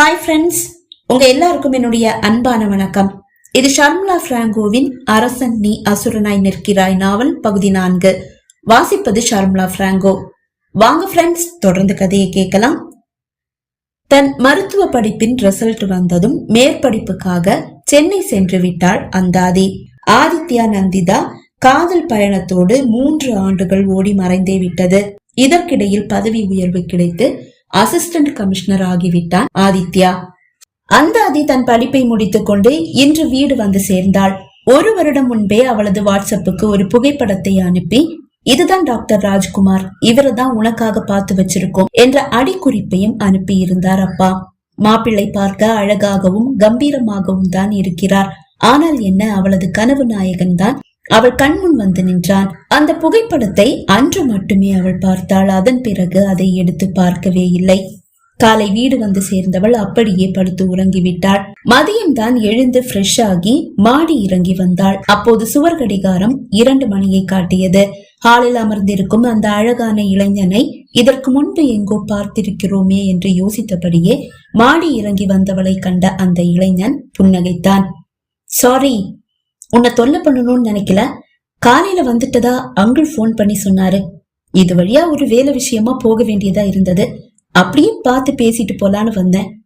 Hi friends உங்க எல்லாருக்கும் என்னுடைய அன்பான வணக்கம். இது ஷர்மிளா பிராங்கோவின் அரசன் நீ அசுரனாய் நிற்கிறாய் நாவல் பகுதி நான்கு. வாசிப்பது ஷர்மிளா பிராங்கோ. வாங்க ஃப்ரெண்ட்ஸ் தொடர்ந்து கதையை கேட்கலாம். தன் மருத்துவ படிப்பின் ரிசல்ட் வந்ததும் மேற்படிப்புக்காக சென்னை சென்று விட்டாள் அந்தாதி. ஆதித்யா நந்திதா காதல் பயணத்தோடு மூன்று ஆண்டுகள் ஓடி மறைந்தே விட்டது. இதற்கிடையில் பதவி உயர்வு கிடைத்து அசிஸ்டன்ட் கமிஷனர் ஆகிவிட்டான் ஆதித்யா. அந்தாதி தன் படிப்பை முடித்துக் கொண்டு இன்று வீடு வந்து சேர்ந்தாள். ஒரு வருடம் முன்பே அவளது வாட்ஸ்அப்புக்கு ஒரு புகைப்படத்தை அனுப்பி இதுதான் டாக்டர் ராஜ்குமார் இவரை தான் உனக்காக பார்த்து வச்சிருக்கோம் என்ற அடிக்குறிப்பையும் அனுப்பி இருந்தார் அப்பா. மாப்பிள்ளை பார்க்க அழகாகவும் கம்பீரமாகவும் தான் இருக்கிறார். ஆனால் என்ன அவளது கனவு நாயகன் தான் அவள் கண்முன் வந்து நின்றான். அந்த புகைப்படத்தை அன்று மட்டுமே அவள் பார்த்தாள். அதன் பிறகு அதை எடுத்து பார்க்கவே இல்லை. காலை வீடு வந்து சேர்ந்தவள் அப்படியே படுத்து உறங்கிவிட்டாள். மதியம் தான் எழுந்து ஃப்ரெஷ் ஆகி மாடி இறங்கி வந்தாள். அப்போது சுவர் கடிகாரம் இரண்டு மணியை காட்டியது. ஹாலில் அமர்ந்திருக்கும் அந்த அழகான இளைஞனை இதற்கு முன்பு எங்கோ பார்த்திருக்கிறோமே என்று யோசித்தபடியே மாடி இறங்கி வந்தவளை கண்ட அந்த இளைஞன் புன்னகைத்தான். சாரி உன்னை தொல்லை பண்ணணும்னு நினைக்கல? காலையில வந்துட்டதா அங்கிள் ஃபோன் பண்ணி சொன்னாரு. இது வழியா ஒரு வேலை விஷயமா போக வேண்டியதா இருந்தது. அப்படியே பார்த்து பேசிட்டு போலான்னு வந்தேன்.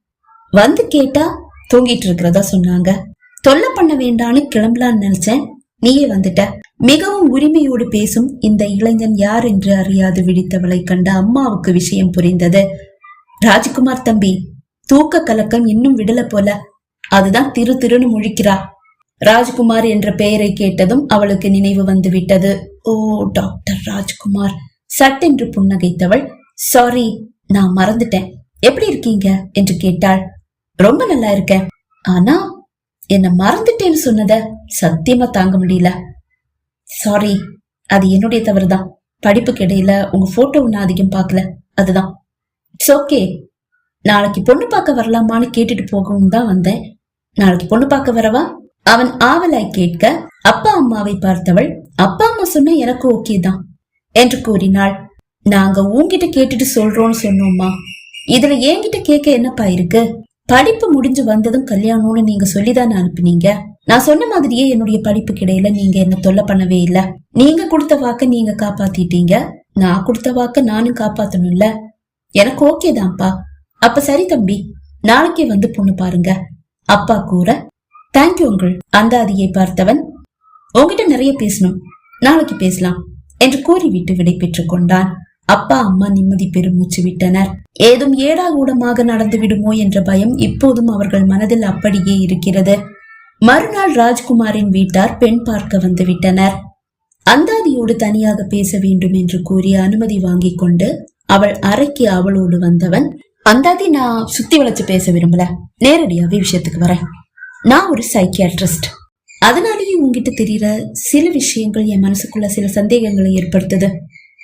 வந்து கேட்டா தூங்கிட்டு இருக்கிறதா சொன்னாங்க. தொல்லை பண்ண வேண்டான்னு கிளம்பலான்னு நினைச்சேன். நீயே வந்துட்ட. மிகவும் உரிமையோடு பேசும் இந்த இளைஞன் யார் என்று அறியாது விழித்தவளை கண்ட அம்மாவுக்கு விஷயம் புரிந்தது. ராஜ்குமார் தம்பி தூக்க கலக்கம் இன்னும் விடல போல. அதுதான் திரு திருன்னு முழிக்கிறா. ராஜ்குமார் என்ற பெயரை கேட்டதும் அவளுக்கு நினைவு வந்து விட்டது ஓ டாக்டர் ராஜ்குமார். சட்டென்று புன்னகைத்தவள். சாரி நான் மறந்துட்டேன். எப்படி இருக்கீங்க? என்று கேட்டாள். ரொம்ப நல்லா இருக்கேன். ஆனா என்ன மறந்துட்டேன்னு சொன்னத சத்தியமா தாங்க முடியல. சாரி அது என்னுடைய தவறு தான் படிப்புக்கு இடையில உங்க போட்டோ நான் அதிகம் பார்க்கல. அதுதான். It's okay. நாளைக்கு பொண்ணு பார்க்க வரலாமான்னு கேட்டுட்டு போகவும் தான் வந்தேன். நாளைக்கு பொண்ணு பார்க்க வரவா? அவன் ஆவலாய் கேட்க அப்பா அம்மாவை பார்த்தவள் அப்பா அம்மா சொன்ன எனக்கு ஓகே தான் என்று கூறினாள். நாங்க உன்கிட்ட கேட்டுட்டு சொல்றோம்னு சொன்னோம்மா. இதுல என்கிட்ட கேட்க என்னப்பா இருக்கு? படிப்பு முடிஞ்சு வந்ததும் கல்யாணம்னு நீங்க சொல்லிதானே அனுப்புனீங்க? நான் சொன்ன மாதிரியே என்னுடைய படிப்பு கிடையில நீங்க என்ன தொல்லை பண்ணவே இல்ல. நீங்க கொடுத்த வாக்க நீங்க காப்பாத்திட்டீங்க. நான் கொடுத்த வாக்க நானும் காப்பாத்தணும்ல. எனக்கு ஓகே தான்ப்பா. அப்ப சரி தம்பி நாளைக்கே வந்து பொண்ணு பாருங்க. அப்பா கூற தேங்க்யூ உங்கள் அந்தாதியை பார்த்தவன் உங்ககிட்ட நிறைய பேசணும். நாளைக்கு பேசலாம் என்று கூறிவிட்டு விடை பெற்றுக் கொண்டான். அப்பா அம்மா நிம்மதி பெருமூச்சு விட்டனர். ஏதும் ஏடாகூடமாக நடந்து விடுமோ என்ற பயம் இப்போதும் அவர்கள் மனதில் அப்படியே இருக்கிறது. மறுநாள் ராஜ்குமாரின் வீட்டார் பெண் பார்க்க வந்து விட்டனர். அந்தாதியோடு தனியாக பேச வேண்டும் என்று கூறி அனுமதி வாங்கி கொண்டு அவள் அறைக்கு அவளோடு வந்தவன் அந்தாதி நான் சுத்தி வளைச்சு பேச விரும்பல. நேரடியாவே விஷயத்துக்கு வரேன். நான் ஒரு சைக்கியாட்ரிஸ்ட் அதனாலேயே உங்ககிட்ட தெரியற சில விஷயங்கள் என் மனசுக்குள்ள சில சந்தேகங்களை ஏற்படுத்துது.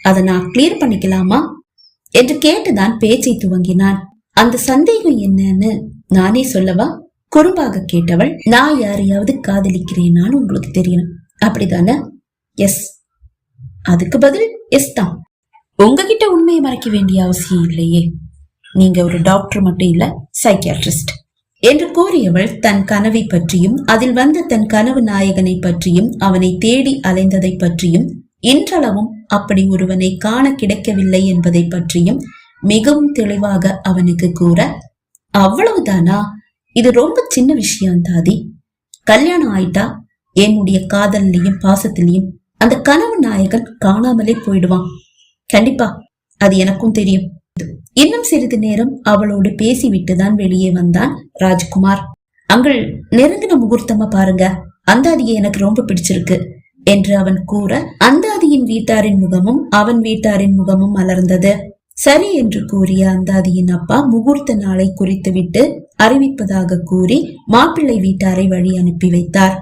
அதை நான் கிளியர் பண்ணிக்கலாமா? என்று கேட்டுதான் பேச்சை துவங்கினான். அந்த சந்தேகம் என்னன்னு நானே சொல்லவா? குறும்பாக கேட்டவள் நான் யாரையாவது காதலிக்கிறேனான்னு உங்களுக்கு தெரியணும் அப்படிதானே? எஸ் அதுக்கு பதில் எஸ் தான். உங்ககிட்ட உண்மையை மறைக்க வேண்டிய அவசியம் இல்லையே. நீங்க ஒரு டாக்டர் மட்டும் இல்ல சைக்கியாட்ரிஸ்ட் என்று கூறியவள் தன் கனவை பற்றியும் அதில் வந்த தன் கனவு நாயகனை பற்றியும் அவனை தேடி அலைந்ததை பற்றியும் இன்றளவும் அப்படி ஒருவனை காண கிடைக்கவில்லை என்பதை பற்றியும் மிகவும் தெளிவாக அவனுக்கு கூற அவ்வளவுதானா? இது ரொம்ப சின்ன விஷயம் தாதி. கல்யாணம் ஆயிட்டா என்னுடைய காதல்லையும் பாசத்திலையும் அந்த கனவு நாயகன் காணாமலே போயிடுவான். கண்டிப்பா அது எனக்கும் தெரியும். இன்னும் சிறிது நேரம் அவளோடு பேசிவிட்டுதான் வெளியே வந்தான் ராஜ்குமார். அங்கள் நெருங்கின முகூர்த்தமா பாருங்க. அந்தாதியை எனக்கு ரொம்ப பிடிச்சிருக்கு என்று அவன் கூற அந்தாதியின் வீட்டாரின் முகமும் அவன் வீட்டாரின் முகமும் மலர்ந்தது. சரி என்று கூறிய அந்தாதியின் அப்பா முகூர்த்த நாளை குறித்துவிட்டு அறிவிப்பதாக கூறி மாப்பிள்ளை வீட்டாரை வழி அனுப்பி வைத்தார்.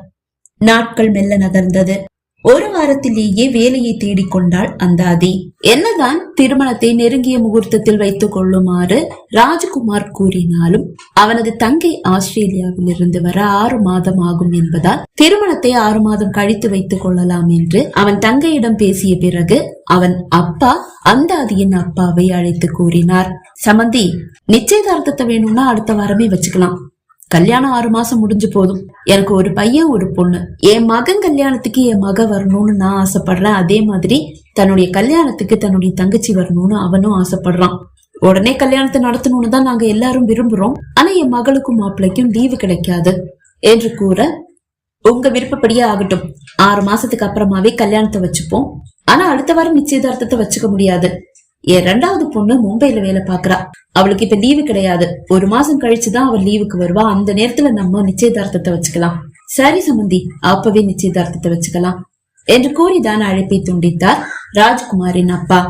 நாட்கள் மெல்ல நகர்ந்தது. ஒரு வாரத்திலேயே வேலையை தேடிக்கொண்டாள் அந்தாதி. என்னதான் திருமணத்தை நெருங்கிய முகூர்த்தத்தில் வைத்துக் கொள்ளுமாறு ராஜ்குமார் கூறினாலும் அவனது தங்கை ஆஸ்திரேலியாவில் இருந்து வர ஆறு மாதம் ஆகும் என்பதால் திருமணத்தை ஆறு மாதம் கழித்து வைத்துக் கொள்ளலாம் என்று அவன் தங்கையிடம் பேசிய பிறகு அவன் அப்பா அந்தாதியின் அப்பாவை அழைத்து கூறினார். சமந்தி நிச்சயதார்த்தத்தை வேணும்னா அடுத்த வாரமே வச்சுக்கலாம். கல்யாணம் ஆறு மாசம் முடிஞ்சு போதும். எனக்கு ஒரு பையன் ஒரு பொண்ணு. என் மகன் கல்யாணத்துக்கு என் மக வரணும்னு நான் ஆசைப்படுறேன். அதே மாதிரி தன்னுடைய கல்யாணத்துக்கு தன்னுடைய தங்கச்சி வரணும்னு அவனும் ஆசைப்படுறான். உடனே கல்யாணத்தை நடத்தணும்னு தான் நாங்க எல்லாரும் விரும்புறோம். ஆனா என் மகளுக்கும் மாப்பிள்ளைக்கும் லீவு கிடைக்காது என்று கூற உங்க விருப்பப்படியே ஆகட்டும். ஆறு மாசத்துக்கு அப்புறமாவே கல்யாணத்தை வச்சுப்போம். ஆனா அடுத்த வாரம் நிச்சயதார்த்தத்தை வச்சுக்க முடியாது. என் ரெண்டாவது பொண்ணு மும்பைல வேலை பாக்குறா அவளுக்கு இப்ப லீவு கிடையாது. ஒரு மாசம் கழிச்சுதான் அவள் லீவுக்கு வருவா. அந்த நேரத்துல நம்ம நிச்சயதார்த்தத்தை வச்சுக்கலாம். சரி சமந்தி அப்பவே நிச்சயதார்த்தத்தை வச்சுக்கலாம் என்று கூறிதான் அழைப்பை துண்டித்தார் ராஜ்குமாரின் அப்பா.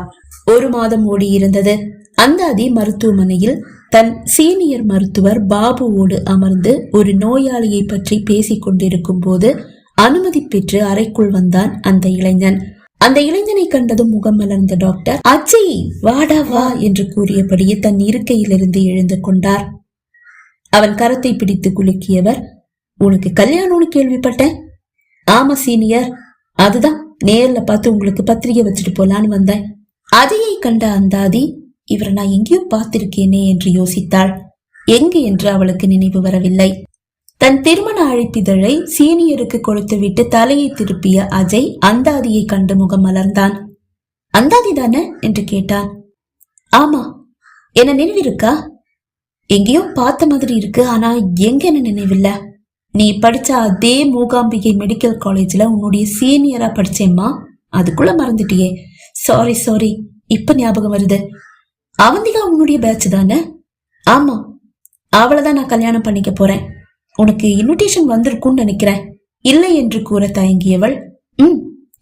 ஒரு மாதம் ஓடி இருந்தது. அந்தாதி மருத்துவமனையில் தன் சீனியர் மருத்துவர் பாபுவோடு அமர்ந்து ஒரு நோயாளியை பற்றி பேசிக் கொண்டிருக்கும் போது அனுமதி பெற்று அறைக்குள் வந்தான் அந்த இளைஞன். அந்த இளைஞனை கண்டதும் முகம் மலர்ந்த டாக்டர் அச்சி வாடா வா என்று கூறியபடியே தன் இருக்கையிலிருந்து எழுந்து கொண்டார். அவன் கரத்தை பிடித்து குலுக்கியவர் உனக்கு கல்யாணம்னு கேள்விப்பட்டேன். ஆமா சீனியர். அதுதான். நேர்ல பார்த்து உங்களுக்கு பத்திரிகை வச்சுட்டு போலான்னு வந்தேன். அதையை கண்ட அந்தாதி இவரை நான் எங்கேயோ பார்த்திருக்கேனே என்று யோசித்தாள். எங்கு என்று அவளுக்கு நினைவு வரவில்லை. தன் திருமண அழைப்பிதழை சீனியருக்கு கொடுத்துவிட்டு தலையை திருப்பிய அஜய் அந்தாதியை கண்டு முகம் மலர்ந்தான். அந்தாதி தானே? என்று கேட்டான். ஆமா. என்ன நினைவிருக்கா? எங்கேயோ பார்த்த மாதிரி இருக்கு. ஆனா எங்கன்னு என்ன நினைவில்ல? நீ படிச்ச அதே மூகாம்பிகை மெடிக்கல் காலேஜ்ல உன்னுடைய சீனியரா படிச்சேம்மா. அதுக்குள்ள மறந்துட்டியே. சாரி சாரி இப்ப ஞாபகம் வருது. அவந்திகா உன்னுடைய பேட்ச் தானே? ஆமா. அவளைதான் நான் கல்யாணம் பண்ணிக்க போறேன். உனக்கு இன்விடேஷன் வந்திருக்கும்னு நினைக்கிறேன். இல்லை என்று கூற தயங்கியவள் ம்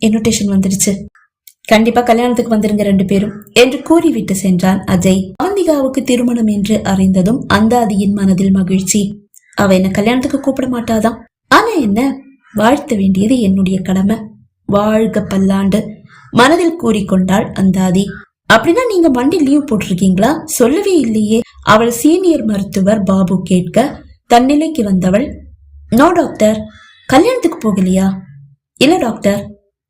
இன்விடேஷன் வந்துடுச்சு கண்டிப்பா கல்யாணத்துக்கு வந்துருங்க ரெண்டு பேரும் என்று கூறிவிட்டு சென்றான் அஜய். அவந்திகாவுக்கு திருமணம் என்று அறிந்ததும் அந்தாதியின் மனதில் மகிழ்ச்சி. அவ என்ன கல்யாணத்துக்கு கூப்பிட மாட்டாதான் ஆனா என்ன வாழ்த்த வேண்டியது என்னுடைய கடமை. வாழ்க பல்லாண்டு மனதில் கூறிக்கொண்டாள் அந்தாதி. அப்படின்னா நீங்க மண்டி லீவ் போட்டிருக்கீங்களா? சொல்லவே இல்லையே அவள் சீனியர் மருத்துவர் பாபு கேட்க தன்னிலைக்கு வந்தவள் நோ டாக்டர் கல்யாணத்துக்கு போகலையா? இல்ல டாக்டர்.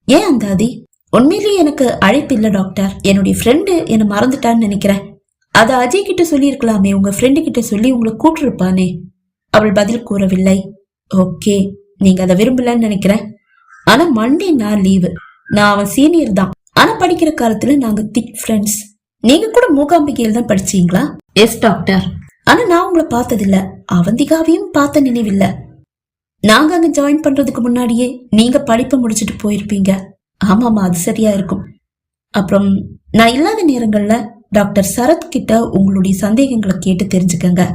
ஏன் அந்தாதி? உண்மையிலேயே எனக்கு அழைப்பு இல்ல டாக்டர். என்னுடைய ஃப்ரெண்டு என்னை மறந்துட்டான்னு நினைக்கிறேன். அதை அஜய் கிட்ட சொல்லியிருக்கலாமே உங்க ஃப்ரெண்டு கிட்ட சொல்லி உங்களை கூட்டிருப்பானே. அவள் பதில் கூறவில்லை. ஓகே நீங்க அதை விரும்பலன்னு நினைக்கிறேன். ஆனா மண்டே நான் லீவு நான் அவன் சீனியர் தான். ஆனா படிக்கிற காலத்துல நாங்க திக் ஃப்ரெண்ட்ஸ் நீங்க கூட மூகாம்பிகையில் தான் படிச்சீங்களா? Yes doctor. ஆனா நான் உங்களை பார்த்ததில்ல. அவந்திகாவையும் பார்த்த நினைவில்ல. நாங்க அங்க ஜாயின் பண்றதுக்கு முன்னாடியே நீங்க படிப்பை முடிச்சிட்டு போயிருப்பீங்க. ஆமாமா அது சரியா இருக்கும். அப்புறம் நான் இல்லாத நேரங்கள்ல டாக்டர் சரத் கிட்ட உங்களுடைய சந்தேகங்களை கேட்டு தெரிஞ்சுக்கங்க.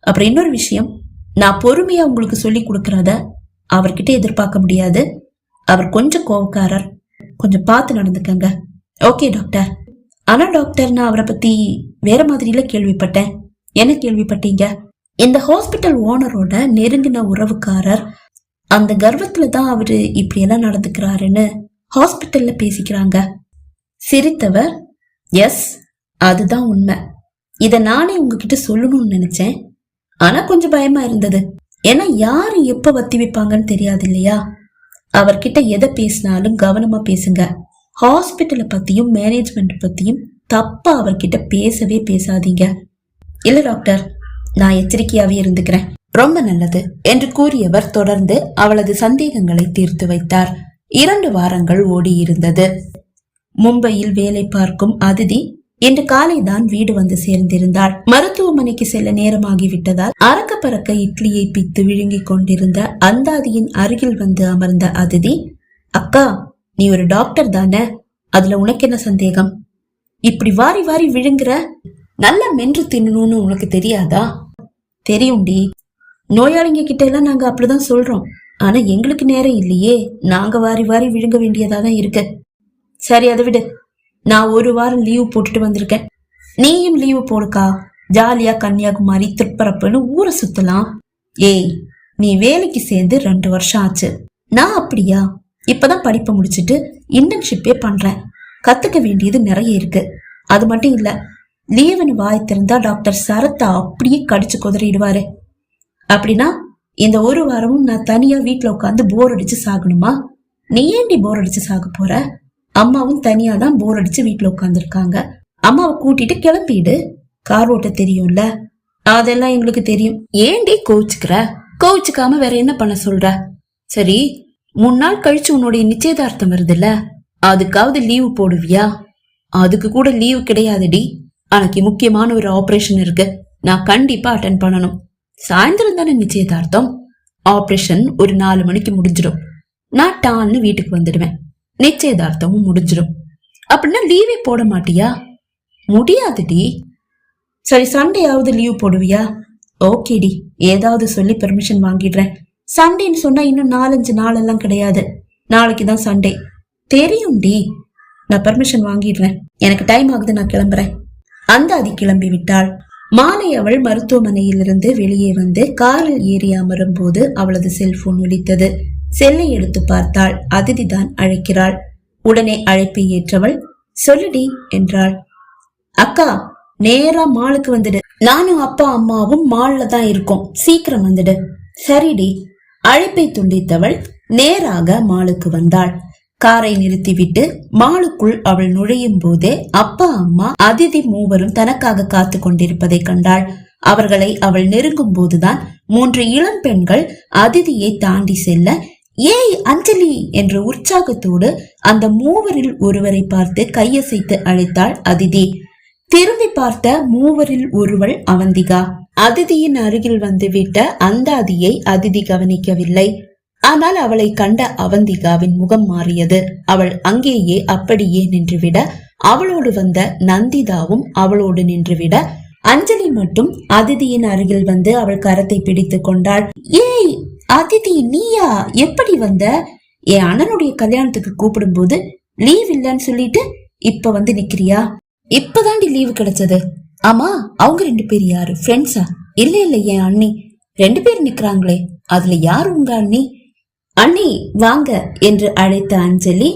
அப்புறம் இன்னொரு விஷயம் நான் பொறுமையா உங்களுக்கு சொல்லி கொடுக்கறத அவர்கிட்ட எதிர்பார்க்க முடியாது. அவர் கொஞ்சம் கோவக்காரர். கொஞ்சம் பார்த்து நடந்துக்கங்க. Okay doctor. ஆனா டாக்டர் நான் அவரை பத்தி வேற மாதிரில கேள்விப்பட்டேன். என்ன கேள்விப்பட்டீங்க? இந்த ஹாஸ்பிட்டல் ஓனரோட நெருங்கின உறவுக்காரர் அந்த கர்வத்துல தான் அவரு இப்படி எல்லாம் நடந்துக்கிறாருன்னு ஹாஸ்பிட்டல்ல பேசிக்கிறாங்க. சிரித்தவர் எஸ் அதுதான் உண்மை. இத நானே உங்ககிட்ட சொல்லணும்னு நினைச்சேன். ஆனா கொஞ்சம் பயமா இருந்தது. ஏன்னா யாரு எப்ப வத்தி வைப்பாங்கன்னு தெரியாது இல்லையா? அவர்கிட்ட எதை பேசினாலும் கவனமா பேசுங்க. ஹாஸ்பிட்டலை பத்தியும் மேனேஜ்மெண்ட் பத்தியும் தப்பா அவர்கிட்ட பேசவே பேசாதீங்க. இல்ல டாக்டர் நான் எச்சரிக்கையாவே இருந்துக்கிறேன். ரொம்ப நல்லது என்று கூறியவர் தொடர்ந்து அவளது சந்தேகங்களை தீர்த்து வைத்தார். இரண்டு வாரங்கள் ஓடியிருந்தது. மும்பையில் வேலை பார்க்கும் அதிதி இன்று காலைதான் வீடு வந்து சேர்ந்திருந்தாள். மருத்துவமனைக்கு செல்ல நேரமாகிவிட்டதால் அறக்க பறக்க இட்லியை பித்து விழுங்கிக் கொண்டிருந்த அந்தாதியின் அருகில் வந்து அமர்ந்த அதிதி அக்கா நீ ஒரு டாக்டர் தானே? அதுல உனக்கு என்ன சந்தேகம்? இப்படி வாரி வாரி விழுங்குற? நல்லா மென்று தின்னணும்னு உனக்கு தெரியாதா? தெரியும்டி. நோயாளிங்க கிட்ட எல்லாம் நாங்க அப்படிதான் சொல்றோம். ஆனா எங்களுக்கு நேரம் இல்லையே. நாங்க வாரி வாரி விழுங்க வேண்டியதா தான் இருக்கு. சரி அதை விடு. நான் ஒரு வாரம் லீவு போட்டுட்டு வந்திருக்கேன். நீயும் லீவு போடுக்கா. ஜாலியா கன்னியாகுமரி திருப்பரப்புன்னு ஊரை சுத்தலாம். ஏய் நீ வேலைக்கு சேர்ந்து ரெண்டு வருஷம் ஆச்சு. நான் அப்படியா? இப்பதான் படிப்பை முடிச்சிட்டு இன்டர்ன்ஷிப்பே பண்றேன். கத்துக்க வேண்டியது நிறைய இருக்கு. அது மட்டும் இல்லை தேவன் வாய் திறந்தா டாக்டர் சரத்தா அப்படியே கடிச்சு குதறிடுவாரு. அப்படின்னா இந்த ஒரு வாரமும் நான் தனியா வீட்டுல உட்காந்து போர் அடிச்சு சாகணுமா? நீ ஏன்டி போர் அடிச்சு சாக போற? அம்மாவும் தனியா தான் போர் அடிச்சு வீட்டுல உட்காந்துருக்காங்க அம்மாவை கூட்டிட்டு கிளம்பிடு. கார் ஓட்ட தெரியும்ல? அதெல்லாம் எங்களுக்கு தெரியும். ஏன்டி கோவிச்சுக்கிற? கோவிச்சுக்காம வேற என்ன பண்ண சொல்ற? சரி மூணு நாள் கழிச்சு உன்னுடைய நிச்சயதார்த்தம் வருதுல்ல? அதுக்காவது லீவு போடுவியா? அதுக்கு கூட லீவு கிடையாதுடி. அன்னைக்கு முக்கியமான ஒரு ஆபரேஷன் இருக்கு. நான் கண்டிப்பா அட்டன் பண்ணணும். சாயந்தரம் தானே நிச்சயதார்த்தம்? ஆபரேஷன் ஒரு நாலு மணிக்கு முடிஞ்சிடும். நான் டான்னு வீட்டுக்கு வந்துடுவேன். நிச்சயதார்த்தமும் முடிஞ்சிடும். அப்படின்னா லீவே போட மாட்டியா? முடியாதுடி சரி சண்டேயாவது லீவ் போடுவியா? ஓகேடி ஏதாவது சொல்லி பெர்மிஷன் வாங்கிடுறேன். சண்டேன்னு சொன்னா இன்னும் நாலஞ்சு நாளெல்லாம் கிடையாது. நாளைக்கு தான் சண்டே தெரியும் டி. நான் பெர்மிஷன் வாங்கிடுறேன். எனக்கு டைம் ஆகுது நான் கிளம்புறேன். அந்தாதி கிளம்பி விட்டாள் மாலை அவள் மருத்துவமனையிலிருந்து வெளியே வந்து காரில் ஏறி அமரும் போது அவளது செல்போன் ஒலித்தது. செல்லை எடுத்து பார்த்தாள். அதிதி தான் அழைக்கிறாள். உடனே அழைப்பை ஏற்றவள் சொல்லுடி என்றாள். அக்கா நேரா மாலுக்கு வந்துடு. நானும் அப்பா அம்மாவும் மால்ல தான் இருக்கோம். சீக்கிரம் வந்துடு. சரிடி. அழைப்பை துண்டித்தவள் நேராக மாலுக்கு வந்தாள். காரை நிறுத்திவிட்டு மாலுக்குள் அவள் நுழையும் போதே அப்பா அம்மா அதிதி மூவரும் தனக்காக காத்து கொண்டிருப்பதை கண்டாள். அவர்களை அவள் நெருங்கும் போதுதான் மூன்று இளம் பெண்கள் அதிதியை தாண்டி செல்ல ஏய் அஞ்சலி! என்ற உற்சாகத்தோடு அந்த மூவரில் ஒருவரை பார்த்து கையசைத்து அழைத்தாள் அதிதி. திரும்பி பார்த்த மூவரில் ஒருவள் அவந்திகா. அதிதியின் அருகில் வந்துவிட்ட அந்த அதியை அதிதி கவனிக்கவில்லை. ஆனால் அவளை கண்ட அவந்திகாவின் முகம் மாறியது. அவள் அங்கேயே அப்படியே நின்றுவிட அவளோடு வந்த நந்திதாவும் அவளோடு நின்றுவிட அஞ்சலி மட்டும் அதிதியின் அருகில் வந்து அவள் கரத்தை பிடித்து கொண்டாள். ஏய் அதிதி நீயா? எப்படி வந்த? என் அண்ணனுடைய கல்யாணத்துக்கு கூப்பிடும் போது லீவ் இல்லைன்னு சொல்லிட்டு இப்ப வந்து நிக்கிறியா? இப்பதாண்டி லீவு கிடைச்சது. ஆமா அவங்க ரெண்டு பேர் யாரு? ஃப்ரெண்ட்ஸா இல்ல இல்ல என் அண்ணி. ரெண்டு பேர் நிக்கிறாங்களே. அதுல யார் உங்க அண்ணி? அண்ணி வாங்க என்று அழைத்த அஞ்சலி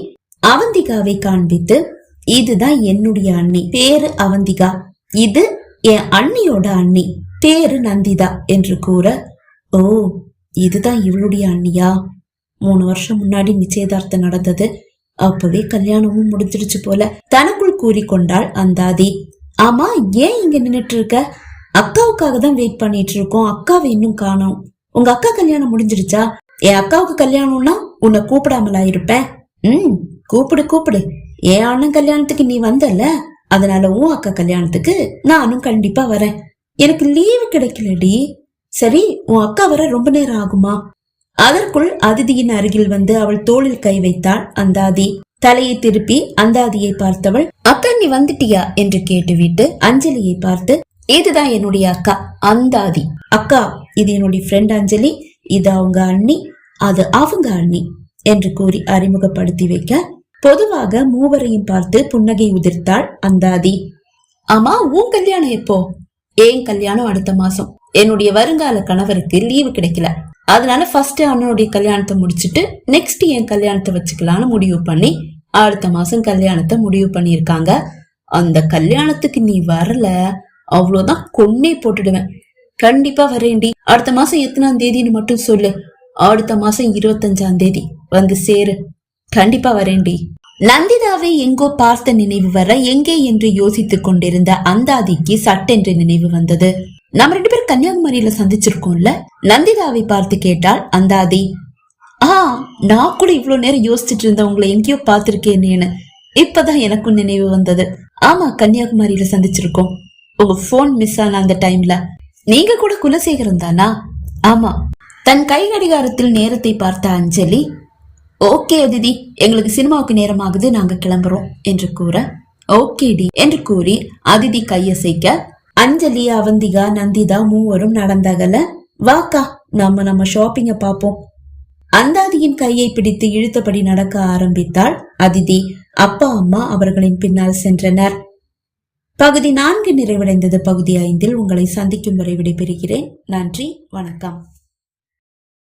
அவந்திகாவை காண்பித்து இதுதான் என்னுடைய அண்ணி. பேரு அவந்திகா. இது என் அண்ணியோட அண்ணி. பேரு நந்திதா என்று கூற ஓ இதுதான் இவளுடைய அண்ணியா? மூணு வருஷம் முன்னாடி நிச்சயதார்த்தம் நடந்தது. அப்பவே கல்யாணமும் முடிஞ்சிடுச்சு போல. தனக்குள் கூறிக்கொண்டாள் அந்தாதி. ஆமா ஏன் இங்க நின்னுட்டு இருக்க அக்காவுக்காக தான் வெயிட் பண்ணிட்டு இருக்கோம். அக்காவை இன்னும் காணோம். உங்க அக்கா கல்யாணம் முடிஞ்சிருச்சா என் அக்காவுக்கு கல்யாணம்னா உன்னை கூப்பிடாமலா இருப்பேன்? ம் கூப்பிடு கூப்பிடு. என் அண்ணன் கல்யாணத்துக்கு நீ வந்தல அதனால உன் அக்கா கல்யாணத்துக்கு நானும் கண்டிப்பா வரேன். எனக்கு லீவு கிடைக்கலடி. சரி உன் அக்கா வர ரொம்ப நேரம் ஆகுமா? அதற்குள் அதிதியின் அருகில் வந்து அவள் தோளில் கை வைத்தாள் அந்தாதி. தலையை திருப்பி அந்தாதியை பார்த்தவள் அக்கா நீ வந்துட்டியா? என்று கேட்டுவிட்டு அஞ்சலியை பார்த்து இதுதான் என்னுடைய அக்கா அந்தாதி. அக்கா இது என்னுடைய ஃப்ரெண்ட் அஞ்சலி. இது அவங்க அண்ணி அது அவங்க அண்ணி என்று கூறி அறிமுகப்படுத்தி வைக்க பொதுவாக மூவரையும் பார்த்து புன்னகை உதிர்த்தாள் அந்தாதி. அம்மா உன் கல்யாணம் எப்போ? ஏன் கல்யாணம் அடுத்த மாசம்? என்னுடைய வருங்கால கணவருக்கு லீவு கிடைக்கல. அதனால ஃபர்ஸ்ட் அண்ணனுடைய கல்யாணத்தை முடிச்சிட்டு நெக்ஸ்ட் என் கல்யாணத்தை வச்சுக்கலாம்னு முடிவு பண்ணி அடுத்த மாசம் கல்யாணத்தை முடிவு பண்ணிருக்காங்க அந்த கல்யாணத்துக்கு நீ வரல அவ்வளவுதான் கொன்னே போட்டுடுவேன். கண்டிப்பா வரேன்டி. அடுத்த மாசம் எத்தனாம் தேதின்னு மட்டும் சொல்லு. அடுத்த மாசம் இருபத்தஞ்சாம் தேதி. வந்து சேரு. கண்டிப்பா வரேன்டி. நந்திதாவை எங்கோ பார்த்த நினைவு வர எங்கே என்று யோசித்துக் கொண்டிருந்த அந்தாதிக்கு சட்டென்று நினைவு வந்தது. நம்ம ரெண்டு பேரும் கன்னியாகுமரியில சந்திச்சிருக்கோம்ல. நந்திதாவை பார்த்து கேட்டால் அந்தாதி. ஆ நான் கூட இவ்வளவு நேரம் யோசிச்சுட்டு இருந்தேன். உங்களை எங்கேயோ பார்த்திருக்கேன்னு இப்பதான் எனக்கும் நினைவு வந்தது. ஆமா கன்னியாகுமரியில சந்திச்சிருக்கோம். உங்க போன் மிஸ் ஆன அந்த டைம்ல நீங்க கூட குலசேகரன் தானா? ஆமா. தன் கை கடிகாரத்தில் நேரத்தை பார்த்த அஞ்சலி ஓகே அதிதி எங்களுக்கு சினிமாவுக்கு நேரமாகுது நாங்க கிளம்புறோம் என்று கூற ஓகே டி என்று கூறி அதிதி கையசைக்க அஞ்சலி அவந்திகா நந்திதா மூவரும் நடந்தகல வாக்கா நம்ம நம்ம ஷாப்பிங்க பாப்போம். அந்தாதியின் கையை பிடித்து இழுத்தபடி நடக்க ஆரம்பித்தாள் அதிதி. அப்பா அம்மா அவர்களின் பின்னால் சென்றனர். பகுதி நான்கு நிறைவடைந்தது. பகுதி ஐந்தில் உங்களை சந்திக்கும் வரை விடைபெறுகிறேன். நன்றி. வணக்கம்.